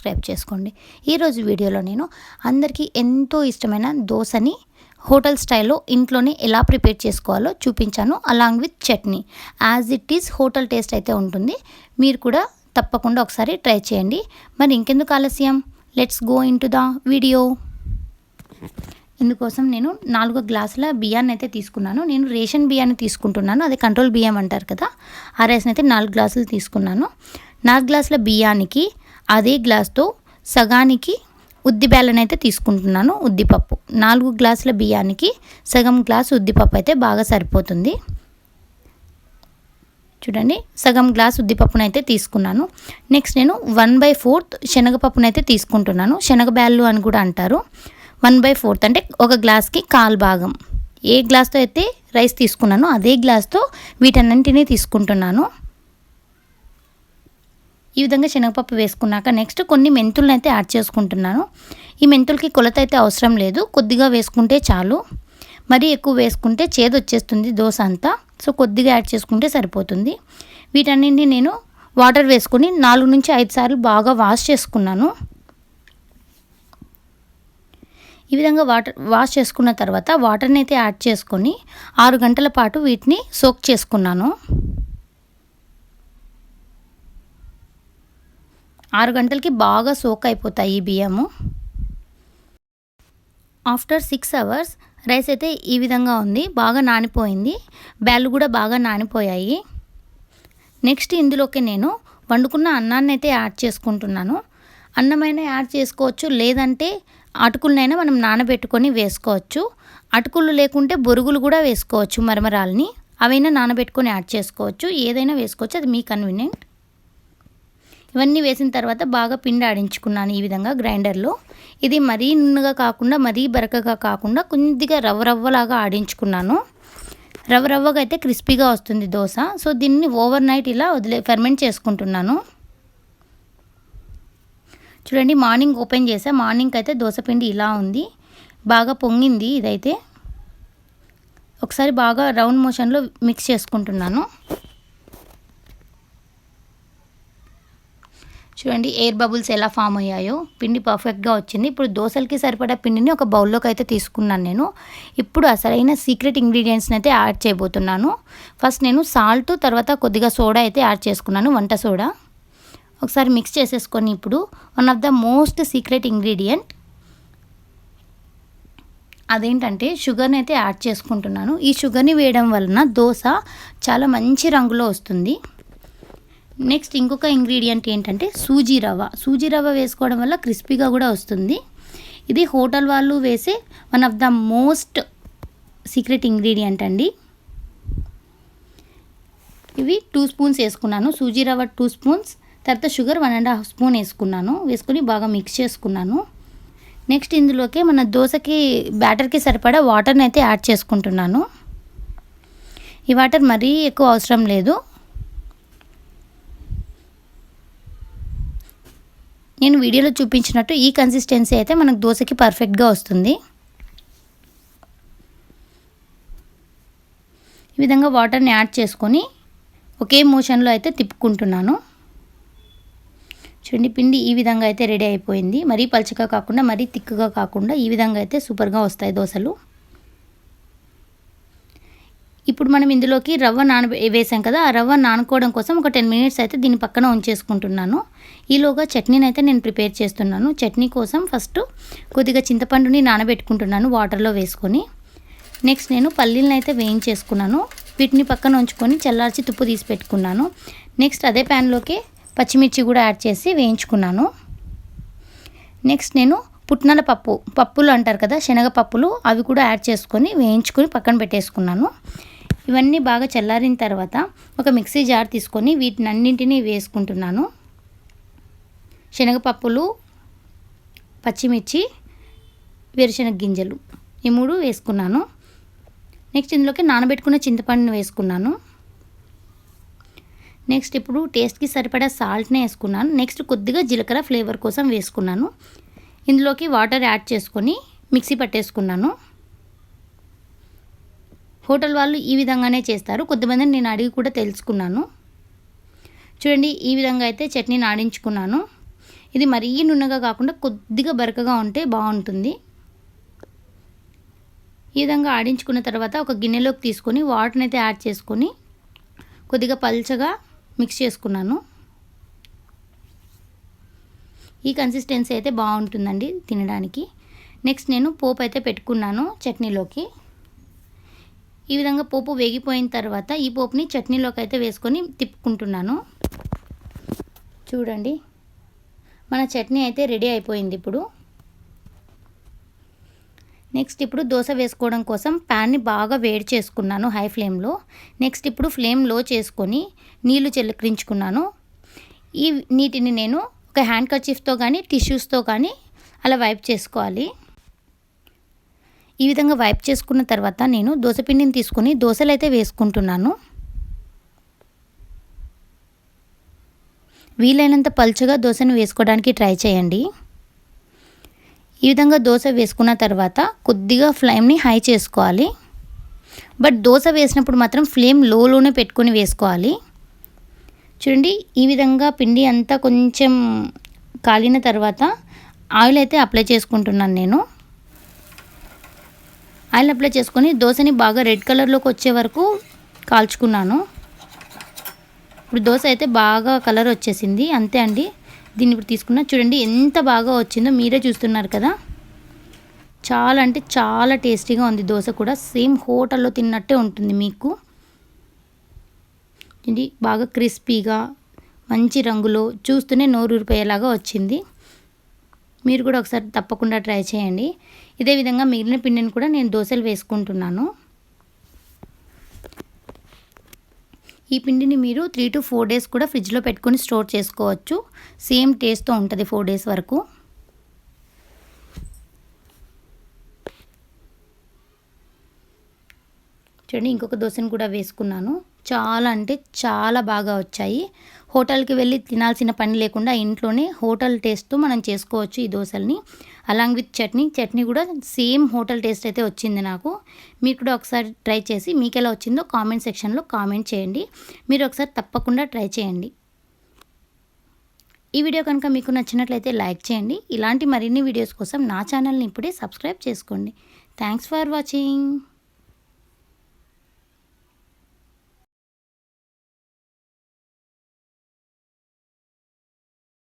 Subscribe చేసుకోండి. ఈరోజు వీడియోలో నేను అందరికీ ఎంతో ఇష్టమైన దోశని హోటల్ స్టైల్లో ఇంట్లోనే ఎలా ప్రిపేర్ చేసుకోవాలో చూపించాను along with chutney. As it is hotel taste అయితే ఉంటుంది. మీరు కూడా తప్పకుండా ఒకసారి ట్రై చేయండి. మరి ఇంకెందుకు ఆలస్యం? Let's go into the video ఇందుకోసం నేను నాలుగు గ్లాసుల బియ్యాన్ని అయితే తీసుకున్నాను. నేను రేషన్ బియ్యాన్ని తీసుకుంటున్నాను. అది కంట్రోల్ బియ్యం అంటారు కదా. ఆ రైస్ని అయితే నాలుగు గ్లాసులు తీసుకున్నాను. నాలుగు గ్లాసుల బియ్యానికి అదే గ్లాస్తో సగానికి ఉద్ది బేళ్ళని అయితే తీసుకుంటున్నాను ఉద్దిపప్పు నాలుగు గ్లాసుల బియ్యానికి సగం గ్లాస్ ఉద్దిపప్పు అయితే బాగా సరిపోతుంది. చూడండి సగం గ్లాస్ ఉద్దిపప్పును అయితే తీసుకున్నాను. నెక్స్ట్ నేను వన్ బై ఫోర్త్ శనగపప్పును అయితే తీసుకుంటున్నాను శనగబ్యాళ్ళు అని కూడా అంటారు. వన్ బై ఫోర్త్ అంటే ఒక గ్లాస్కి కాల్ భాగం. ఏ గ్లాస్తో అయితే రైస్ తీసుకున్నానో అదే గ్లాస్తో వీటన్నింటినీ తీసుకుంటున్నాను. ఈ విధంగా శనగపప్పు వేసుకున్నాక నెక్స్ట్ కొన్ని మెంతులను అయితే యాడ్ చేసుకుంటున్నాను. ఈ మెంతులకి కొలత అయితే అవసరం లేదు. కొద్దిగా వేసుకుంటే చాలు. మరీ ఎక్కువ వేసుకుంటే చేదు వచ్చేస్తుంది దోశ అంతా. సో కొద్దిగా యాడ్ చేసుకుంటే సరిపోతుంది. వీటన్నింటిని నేను వాటర్ వేసుకొని నాలుగు నుంచి ఐదు సార్లు బాగా వాష్ చేసుకున్నాను. ఈ విధంగా వాటర్ వాష్ చేసుకున్న తర్వాత వాటర్ని అయితే యాడ్ చేసుకొని ఆరు గంటల పాటు వీటిని సోక్ చేసుకున్నాను. ఆరు గంటలకి బాగా సోక్ అయిపోతాయి ఈ బియ్యము. ఆఫ్టర్ సిక్స్ అవర్స్ రైస్ అయితే ఈ విధంగా ఉంది బాగా నానిపోయింది. బ్యాళ్ళు కూడా బాగా నానిపోయాయి. నెక్స్ట్ ఇందులోకి నేను వండుకున్న అన్నాన్ని అయితే యాడ్ చేసుకుంటున్నాను. అన్నమైనా యాడ్ చేసుకోవచ్చు లేదంటే అటుకులనైనా మనం నానబెట్టుకొని వేసుకోవచ్చు. అటుకులు లేకుంటే బొరుగులు కూడా వేసుకోవచ్చు మరమరాలని. అవైనా నానబెట్టుకొని యాడ్ చేసుకోవచ్చు. ఏదైనా వేసుకోవచ్చు అది మీ కన్వీనియంట్. ఇవన్నీ వేసిన తర్వాత బాగా పిండి ఆడించుకున్నాను ఈ విధంగా గ్రైండర్లో. ఇది మరీ నున్నగా కాకుండా మరీ బరకగా కాకుండా కొద్దిగా రవ్వ రవ్వలాగా ఆడించుకున్నాను. రవ్వ రవ్వగా అయితే క్రిస్పీగా వస్తుంది దోశ. సో దీన్ని ఓవర్ నైట్ ఇలా వదిలే ఫెర్మెంట్ చేసుకుంటున్నాను. చూడండి మార్నింగ్ ఓపెన్ చేసా. మార్నింగ్ అయితే దోశపిండి ఇలా ఉంది. బాగా పొంగింది ఇదైతే. ఒకసారి బాగా రౌండ్ మోషన్లో మిక్స్ చేసుకుంటున్నాను. చూడండి ఎయిర్ బబుల్స్ ఎలా ఫామ్ అయ్యాయో. పిండి పర్ఫెక్ట్గా వచ్చింది. ఇప్పుడు దోశలకి సరిపడా పిండిని ఒక బౌల్లోకి అయితే తీసుకున్నాను నేను. ఇప్పుడు అసలైన సీక్రెట్ ఇంగ్రీడియంట్స్ని అయితే యాడ్ చేయబోతున్నాను. ఫస్ట్ నేను సాల్ట్ తర్వాత కొద్దిగా సోడా అయితే యాడ్ చేసుకున్నాను వంట సోడా ఒకసారి మిక్స్ చేసేసుకొని ఇప్పుడు one of the most secret ingredient అదేంటంటే షుగర్ని అయితే యాడ్ చేసుకుంటున్నాను. ఈ షుగర్ని వేయడం వలన దోశ చాలా మంచి రంగులో వస్తుంది. నెక్స్ట్ ఇంకొక ఇంగ్రీడియంట్ ఏంటంటే సూజీ రవ్వ. సూజీ రవ్వ వేసుకోవడం వల్ల క్రిస్పీగా కూడా వస్తుంది. ఇది హోటల్ వాళ్ళు వేసే one of the most secret ingredient అండి. ఇవి టూ స్పూన్స్ వేసుకున్నాను. సూజీ రవ్వ టూ స్పూన్స్ తర్వాత sugar one and half spoon వేసుకున్నాను. వేసుకొని బాగా మిక్స్ చేసుకున్నాను. నెక్స్ట్ ఇందులోకి మన దోశకి బ్యాటర్కి సరిపడా వాటర్ని అయితే యాడ్ చేసుకుంటున్నాను. ఈ వాటర్ మరీ ఎక్కువ అవసరం లేదు. నేను వీడియోలో చూపించినట్టు ఈ కన్సిస్టెన్సీ అయితే మనకు దోశకి పర్ఫెక్ట్గా వస్తుంది. ఈ విధంగా వాటర్ని యాడ్ చేసుకొని ఒకే మోషన్లో అయితే తిప్పుకుంటున్నాను. చూడండి పిండి ఈ విధంగా అయితే రెడీ అయిపోయింది. మరీ పలుచగా కాకుండా మరీ తిక్కుగా కాకుండా ఈ విధంగా అయితే సూపర్గా వస్తాయి దోశలు. ఇప్పుడు మనం ఇందులోకి రవ్వ నాన వేసాం కదా ఆ రవ్వ నానుకోవడం కోసం ఒక టెన్ మినిట్స్ అయితే దీని పక్కన ఉంచేసుకుంటున్నాను. ఈలోగా చట్నీని అయితే నేను ప్రిపేర్ చేస్తున్నాను. చట్నీ కోసం ఫస్ట్ కొద్దిగా చింతపండుని నానబెట్టుకుంటున్నాను వాటర్లో వేసుకొని. నెక్స్ట్ నేను పల్లీలను అయితే వేయించేసుకున్నాను. వీటిని పక్కన ఉంచుకొని చల్లార్చి తుప్పు తీసి పెట్టుకున్నాను. నెక్స్ట్ అదే ప్యాన్లోకి పచ్చిమిర్చి కూడా యాడ్ చేసి వేయించుకున్నాను. నెక్స్ట్ నేను పుట్నాల పప్పు పప్పులు అంటారు కదా శనగపప్పులు అవి కూడా యాడ్ చేసుకొని వేయించుకొని పక్కన పెట్టేసుకున్నాను. ఇవన్నీ బాగా చల్లారిన తర్వాత ఒక మిక్సీ జార్ తీసుకొని వీటిని అన్నింటినీ వేసుకుంటున్నాను. శనగపప్పులు పచ్చిమిర్చి వేరుశనగ గింజలు ఈ మూడు వేసుకున్నాను. నెక్స్ట్ ఇందులోకి నానబెట్టుకున్న చింతపండుని వేసుకున్నాను. నెక్స్ట్ ఇప్పుడు టేస్ట్కి సరిపడా సాల్ట్నే వేసుకున్నాను. నెక్స్ట్ కొద్దిగా జీలకర్ర ఫ్లేవర్ కోసం వేసుకున్నాను. ఇందులోకి వాటర్ యాడ్ చేసుకొని మిక్సీ పట్టేసుకున్నాను. హోటల్ వాళ్ళు ఈ విధంగానే చేస్తారు. కొద్దిమందిని నేను అడిగి కూడా తెలుసుకున్నాను. చూడండి ఈ విధంగా అయితే చట్నీని ఆడించుకున్నాను ఇది మరీ నున్నగా కాకుండా కొద్దిగా బరకగా ఉంటే బాగుంటుంది. ఈ విధంగా ఆడించుకున్న తర్వాత ఒక గిన్నెలోకి తీసుకొని వాటర్ని అయితే యాడ్ చేసుకొని కొద్దిగా పల్చగా మిక్స్ చేసుకున్నాను. ఈ కన్సిస్టెన్సీ అయితే బాగుంటుందండి తినడానికి. నెక్స్ట్ నేను పోపు అయితే పెట్టుకున్నాను చట్నీలోకి. ఈ విధంగా పోపు వేగిపోయిన తర్వాత ఈ పోపుని చట్నీలోకి అయితే వేసుకొని తిప్పుకుంటున్నాను. చూడండి. మన చట్నీ అయితే రెడీ అయిపోయింది ఇప్పుడు. నెక్స్ట్ ఇప్పుడు దోశ వేసుకోవడం కోసం ప్యాన్ని బాగా వేడి చేసుకున్నాను హై ఫ్లేమ్లో. నెక్స్ట్ ఇప్పుడు ఫ్లేమ్లో చేసుకొని నీళ్ళు చెల్లకరించుకున్నాను ఈ నీటిని నేను ఒక హ్యాండ్ కర్చీఫ్తో కానీ టిష్యూస్తో కానీ అలా వైప్ చేసుకోవాలి. ఈ విధంగా వైప్ చేసుకున్న తర్వాత నేను దోశపిండిని తీసుకొని దోశలు అయితే వేసుకుంటున్నాను. వీలైనంత పలుచగా దోశను వేసుకోవడానికి ట్రై చేయండి. ఈ విధంగా దోశ వేసుకున్న తర్వాత కొద్దిగా ఫ్లేమ్ని హై చేసుకోవాలి. బట్ దోశ వేసినప్పుడు మాత్రం ఫ్లేమ్ లోలోనే పెట్టుకొని వేసుకోవాలి. చూడండి ఈ విధంగా పిండి అంతా కొంచెం కాలిన తర్వాత ఆయిల్ అయితే అప్లై చేసుకుంటున్నాను నేను. ఆయిల్ అప్లై చేసుకొని దోశని బాగా రెడ్ కలర్లోకి వచ్చే వరకు కాల్చుకున్నాను. ఇప్పుడు దోశ అయితే బాగా కలర్ వచ్చేసింది. అంతే అండి. దీన్ని ఇప్పుడు తీసుకున్నా చూడండి ఎంత బాగా వచ్చిందో మీరే చూస్తున్నారు కదా. చాలా అంటే చాలా టేస్టీగా ఉంది దోశ కూడా. సేమ్ హోటల్లో తిన్నట్టే ఉంటుంది మీకు. ఇది బాగా క్రిస్పీగా మంచి రంగులో చూస్తూనే నోరు ఊరిపోయేలాగా వచ్చింది. మీరు కూడా ఒకసారి తప్పకుండా ట్రై చేయండి. ఇదే విధంగా మిగిలిన పిండిని కూడా నేను దోశలు వేసుకుంటున్నాను. ఈ పిండిని మీరు త్రీ టు ఫోర్ డేస్ కూడా ఫ్రిడ్జ్లో పెట్టుకొని స్టోర్ చేసుకోవచ్చు. సేమ్ టేస్ట్తో ఉంటుంది ఫోర్ డేస్ వరకు. చూడండి ఇంకొక దోశను కూడా వేసుకున్నాను. చాలా అంటే చాలా బాగా వచ్చాయి. హోటల్కి వెళ్ళి తినాల్సిన పని లేకుండా ఇంట్లోనే హోటల్ టేస్ట్తో మనం చేసుకోవచ్చు ఈ దోశల్ని. Along with chutney. చట్నీ కూడా సేమ్ హోటల్ టేస్ట్ అయితే వచ్చింది నాకు. మీరు కూడా ఒకసారి ట్రై చేసి మీకు ఎలా వచ్చిందో కామెంట్ సెక్షన్లో కామెంట్ చేయండి. మీరు ఒకసారి తప్పకుండా ట్రై చేయండి. ఈ వీడియో కనుక మీకు నచ్చినట్లయితే లైక్ చేయండి. ఇలాంటి మరిన్ని వీడియోస్ కోసం నా ఛానల్ని ఇప్పుడే సబ్స్క్రైబ్ చేసుకోండి. Thanks for watching.